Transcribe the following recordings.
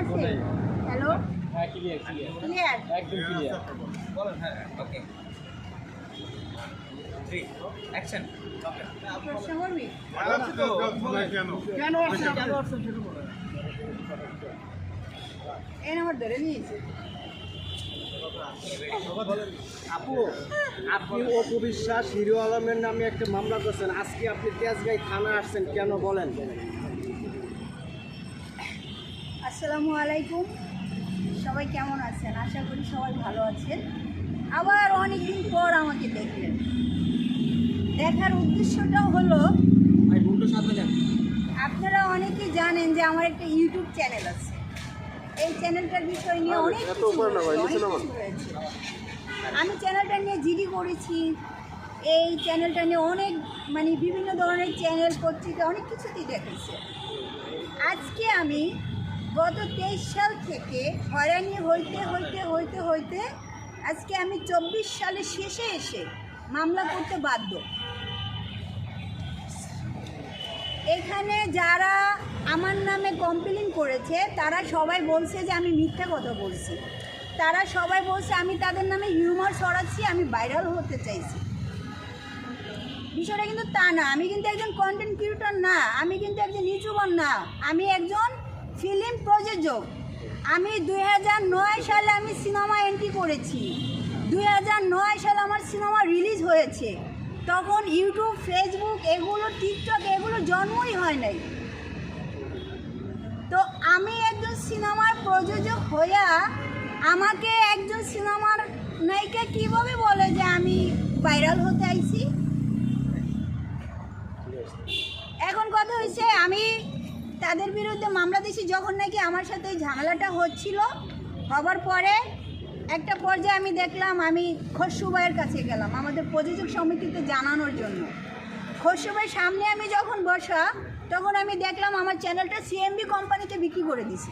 আছে? হ্যালো হ্যাঁ clear clear clear একদম ক্লিয়ার বলেন হ্যাঁ ওকে অ্যাকশন প্রশ্ন করবি কেন আসছে কেন আসছে সেটা বলো এই নাম্বার ধরে নিয়েছে আপু আপনি অপু বিশ্বাস হিরো আলমের নামে একটা মামলা করছেন। আজকে আপনি তেজগাঁই থানা আসছেন কেন বলেন? আসসালামু আলাইকুম। সবাই কেমন আছেন? আশা করি সবাই ভালো আছেন। আবার অনেক দিন পর আমাকে দেখলেন। দেখার উদ্দেশ্যটাও হলো আপনারা অনেকেই জানেন যে আমার একটা ইউটিউব চ্যানেল আছে। এই চ্যানেলটার বিষয় নিয়ে অনেক কিছু হয়েছে, অনেক হয়েছে। আমি চ্যানেলটা নিয়ে জিডি করেছি। এই চ্যানেলটা নিয়ে অনেক মানে বিভিন্ন ধরনের চ্যানেল পত্রিকা অনেক কিছুতেই দেখেছে। আজকে আমি গত তেইশ সাল থেকে হয়রানি হইতে হইতে হইতে হইতে আজকে আমি চব্বিশ সালের শেষে এসে মামলা করতে বাধ্য। এখানে যারা আমার নামে কমপ্লেন করেছে, তারা সবাই বলছে যে আমি মিথ্যা কথা বলছি। তারা সবাই বলছে আমি তাদের নামে হিউমার ছড়াচ্ছি, আমি ভাইরাল হতে চাইছি। বিষয়টা কিন্তু তা না। আমি কিন্তু একজন কন্টেন্ট ক্রিয়েটর না। আমি কিন্তু একজন ইউটিউবার না। আমি একজন ফিল্ম প্রযোজক। আমি দুই হাজার নয় সালে আমি সিনেমা এন্ট্রি করেছি। দুই হাজার নয় সালে আমার সিনেমা রিলিজ হয়েছে। তখন ইউটিউব ফেসবুক এগুলো টিকটক এগুলো জন্মই হয় নাই। তো আমি একজন সিনেমার প্রযোজক হইয়া আমাকে একজন সিনেমার নায়িকা কীভাবে বলে যে আমি ভাইরাল হতে আইছি? এখন কথা হয়েছে আমি তাদের বিরুদ্ধে মামলা দিয়েছি যখন নাকি আমার সাথে এই ঝামেলাটা হচ্ছিল, হবার পরে একটা পর্যায়ে আমি দেখলাম আমি খসরুবাইয়ের কাছে গেলাম, আমাদের প্রযোজক সমিতিতে জানানোর জন্য। খসরুবাইয়ের সামনে আমি যখন বসা, তখন আমি দেখলাম আমার চ্যানেলটা সিএমবি কোম্পানিতে বিক্রি করে দিছি।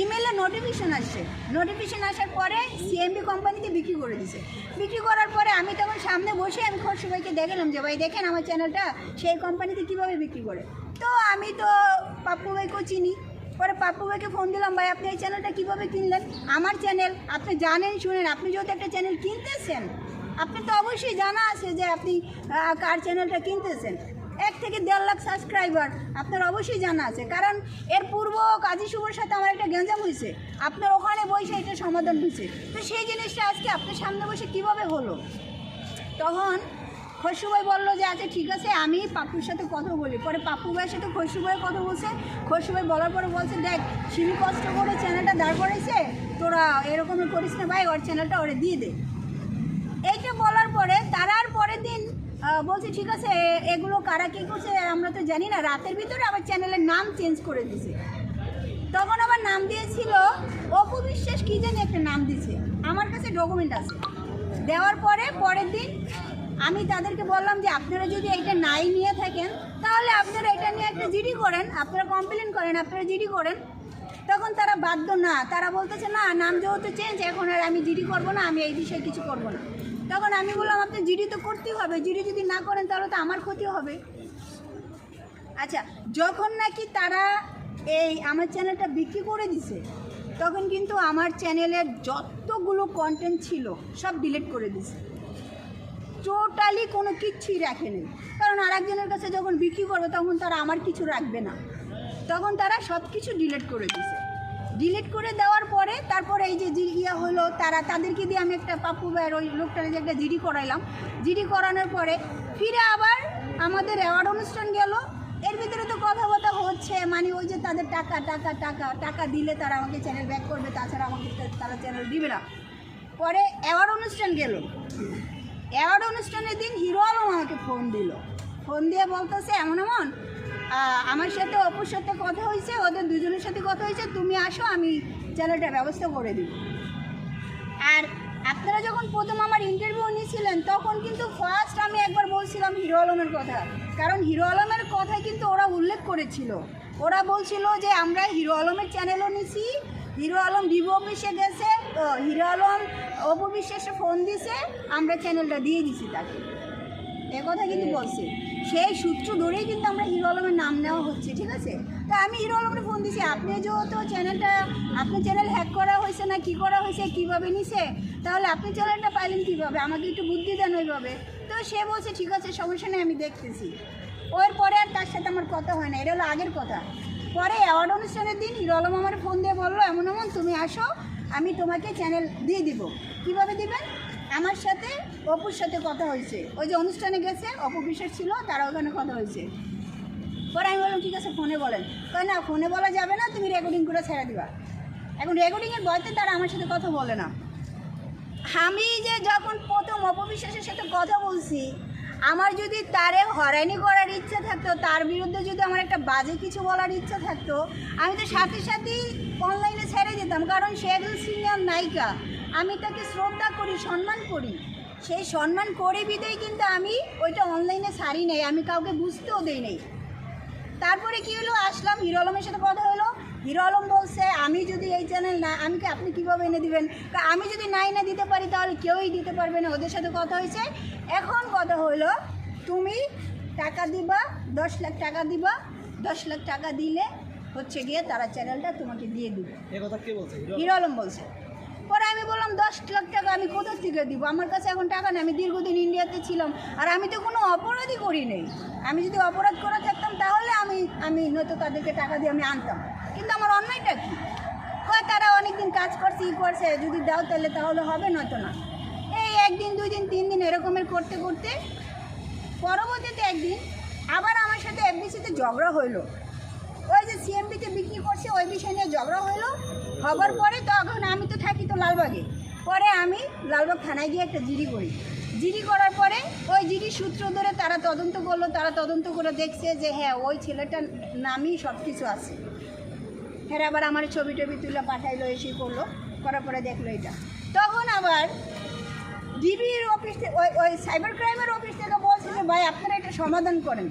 ইমেলে নোটিফিকেশন আসছে। নোটিফিকেশন আসার পরে সিএমবি কোম্পানিতে বিক্রি করে দিছে। বিক্রি করার পরে আমি তখন সামনে বসে আমি ভাইকে দেখলাম যে, ভাই, দেখেন আমার চ্যানেলটা সেই কোম্পানিতে কীভাবে বিক্রি করে? তো আমি তো পাপ্পু ভাইকেও চিনি। পরে পাপ্পু ভাইকে ফোন দিলাম, ভাই, আপনি এই চ্যানেলটা কীভাবে কিনলেন? আমার চ্যানেল আপনি জানেন, শুনেন, আপনি যেহেতু একটা চ্যানেল কিনতেছেন আপনি তো অবশ্যই জানা আছে যে আপনি কার চ্যানেলটা কিনতেছেন। এক থেকে দেড় লাখ সাবস্ক্রাইবার আপনার অবশ্যই জানা আছে। কারণ এর পূর্ব কাজী শুভর সাথে আমার একটা গ্যাঞ্জাম হয়েছে। আপনার ওখানে বসে এটা সমাধান হয়েছে। তো সেই জিনিসটা আজকে আপনার সামনে বসে কীভাবে হলো? তখন খসরু ভাই বলল যে আচ্ছা ঠিক আছে, আমি পাপ্পুর সাথে কথা বলি। পরে পাপ্পু ভাইয়ের সাথে খসরু ভাইয়ের কথা বলছে। খসরু ভাই বলার পরে বলছে, দেখ সিমি কষ্ট করে চ্যানেলটা দাঁড় করাইছে তোরা এরকমই করিস না ভাই, ওর চ্যানেলটা ওরে দিয়ে দে। এইটা বলার পরে তারার পরের দিন বলছে, ঠিক আছে এগুলো কারা কী করছে আমরা তো জানি না। রাতের ভিতরে আবার চ্যানেলের নাম চেঞ্জ করে দিছে তখন আবার নাম দিয়েছিল, অপু বিশ্বাস কী জানি একটা নাম দিছে আমার কাছে ডকুমেন্ট আছে। দেওয়ার পরে পরের দিন আমি তাদেরকে বললাম যে আপনারা যদি এটা নাই নিয়ে থাকেন, তাহলে আপনারা এটা নিয়ে একটা জিডি করেন, আপনারা কমপ্লেন করেন, আপনারা জিডি করেন। তখন তারা বাধ্য না, তারা বলতেছে, না, নাম যেহেতু চেঞ্জ এখন আর আমি জিডি করব না, আমি এই বিষয়ে কিছু করব না। তখন আমি বললাম, আপনি জিডি তো করতেই হবে, জিডি যদি না করেন, তাহলে তো আমার ক্ষতি হবে। আচ্ছা যখন নাকি তারা এই আমার চ্যানেলটা বিক্রি করে দিছে, তখন কিন্তু আমার চ্যানেলের যতগুলো কন্টেন্ট ছিল, সব ডিলিট করে দিছে। টোটালি কোনো কিচ্ছুই রাখেনি। কারণ আরেকজনের কাছে যখন বিক্রি করবে, তখন তারা আমার কিছু রাখবে না। তখন তারা সব কিছু ডিলিট করে দিছে ডিলিট করে দেওয়ার পরে, তারপরে এই যে ইয়া হলো, তারা তাদেরকে দিয়ে আমি একটা পাপ্পু ভাইয়ের ওই লোকটার যে একটা জিডি করাইলাম। জিডি করানোর পরে ফিরে আবার আমাদের অ্যাওয়ার্ড অনুষ্ঠান গেল। এর ভিতরে তো কথাবার্তা হচ্ছে মানে ওই যে তাদের টাকা টাকা টাকা টাকা দিলে তারা আমাকে চ্যানেল ব্যাক করবে, তাছাড়া আমাকে তারা চ্যানেল দিবে না। পরে অ্যাওয়ার্ড অনুষ্ঠান গেল। অ্যাওয়ার্ড অনুষ্ঠানের দিন হিরো আলম আমাকে ফোন দিল। ফোন দিয়ে বলতেছে, এমন এমন আমার সাথে অপুর সাথে কথা হয়েছে, ওদের দুজনের সাথে কথা হয়েছে, তুমি আসো, আমি চ্যানেলটার ব্যবস্থা করে দিই আর আপনারা যখন প্রথম আমার ইন্টারভিউ নিয়েছিলেন, তখন কিন্তু ফার্স্ট আমি একবার বলছিলাম হিরো আলমের কথা। কারণ হিরো আলমের কথা কিন্তু ওরা উল্লেখ করেছিল। ওরা বলছিল যে, আমরা হিরো আলমের চ্যানেলও নিছি হিরো আলম ডিভো অফিসে গেছে তো হিরো আলম অপু বিশ্বাসে ফোন দিছে আমরা চ্যানেলটা দিয়ে দিছি তাকে। কথা কিন্তু বলছে। সেই সূত্র ধরেই কিন্তু আমরা হিরো আলমের নাম নেওয়া হচ্ছে ঠিক আছে? তো আমি হিরো আলমকে ফোন দিছি আপনি যেহেতু চ্যানেলটা আপনার চ্যানেল হ্যাক করা হয়েছে না কি করা হয়েছে কীভাবে নিছে? তাহলে আপনি চ্যানেলটা পাইলেন কীভাবে? আমাকে একটু বুদ্ধি দেন ওইভাবে। তো সে বলছে ঠিক আছে সমস্যা নেই আমি দেখতেছি। ওর পরে আর তার সাথে আমার কথা হয় না এটা হলো আগের কথা। পরে অ্যাওয়ার্ড অনুষ্ঠানের দিন হিরো আলম আমার ফোন দিয়ে বলল, এমন এমন, তুমি আসো, আমি তোমাকে চ্যানেল দিয়ে দিব। কীভাবে দিবেন? আমার সাথে, অপুর সাথে কথা হয়েছে। ওই যে অনুষ্ঠানে গেছে, অপু বিশ্বাস ছিল, তারা ওখানে কথা হয়েছে। পরে আমি বললাম, ঠিক আছে, ফোনে বলেন। কয়, না, ফোনে বলা যাবে না, তুমি রেকর্ডিং করে ছেড়ে দিবা। এখন রেকর্ডিংয়ের বয়তে তারা আমার সাথে কথা বলে না। আমি যে যখন প্রথম অপবিশ্বাসের সাথে কথা বলছি আমার যদি তারে হয়রানি করার ইচ্ছা থাকতো, তার বিরুদ্ধে যদি আমার একটা বাজে কিছু বলার ইচ্ছা থাকতো, আমি তো সাথে সাথেই অনলাইনে ছেড়ে দিতাম, কারণ সে একজন সিনিয়র নায়িকা। আমি তাকে শ্রদ্ধা করি, সম্মান করি। সেই সম্মান করে বিদেই কিন্তু আমি ওইটা অনলাইনে ছাড়ি নাই, আমি কাউকে বুঝতেও দেই নাই। তারপরে কি হলো? আসলাম, হিরো আলমের সাথে কথা হলো। হিরো আলম বলছে, আমি যদি এই চ্যানেল না, আমি আপনি কীভাবে এনে দিবেন? আমি যদি না এনে দিতে পারি, তাহলে কেউই দিতে পারবে না। ওদের সাথে কথা হয়েছে। এখন কথা হলো তুমি টাকা দিবা দশ লাখ টাকা দিবা দশ লাখ টাকা দিলে হচ্ছে গিয়ে তারা চ্যানেলটা তোমাকে দিয়ে দিবে। হিরো আলম। বলছে। পরে আমি বললাম দশ লাখ টাকা আমি কোথা থেকে দিব? আমার কাছে এখন টাকা নেই আমি দীর্ঘদিন ইন্ডিয়াতে ছিলাম আর আমি তো কোনো অপরাধই করি নেই। আমি যদি অপরাধ করে থাকতাম তাহলে আমি আমি নয়তো তাদেরকে টাকা দিয়ে আমি আনতাম। কিন্তু আমার অন্যায়টা কি? কয় তারা অনেকদিন কাজ করছে ই করছে যদি দাও তাহলে তাহলে হবে নয়তো না। একদিন দুই দিন তিন দিন এরকমের করতে করতে, পরবর্তীতে একদিন আবার আমার সাথে এফবিসিতে ঝগড়া হইল। ওই যে সিএমবিতে বিক্রি করছে, ওই বিষয় নিয়ে ঝগড়া হইল। হবার পরে তখন আমি তো থাকি তো লালবাগে। পরে আমি লালবাগ থানায় গিয়ে একটা জিডি করি। জিডি করার পরে ওই জিডি সূত্র ধরে তারা তদন্ত করল, তারা তদন্ত করে দেখছে যে হ্যাঁ ওই ছেলেটার নামই সব কিছু আছে। হ্যাঁ আবার আমার ছবি টবি তুলে পাঠাইলো, এসে করল, করার পরে দেখল এটা। তখন আবার ডিবির অফিস থেকে ওই ওই সাইবার ক্রাইমের অফিস থেকে বলছে যে, ভাই, আপনারা এটা সমাধান করেন।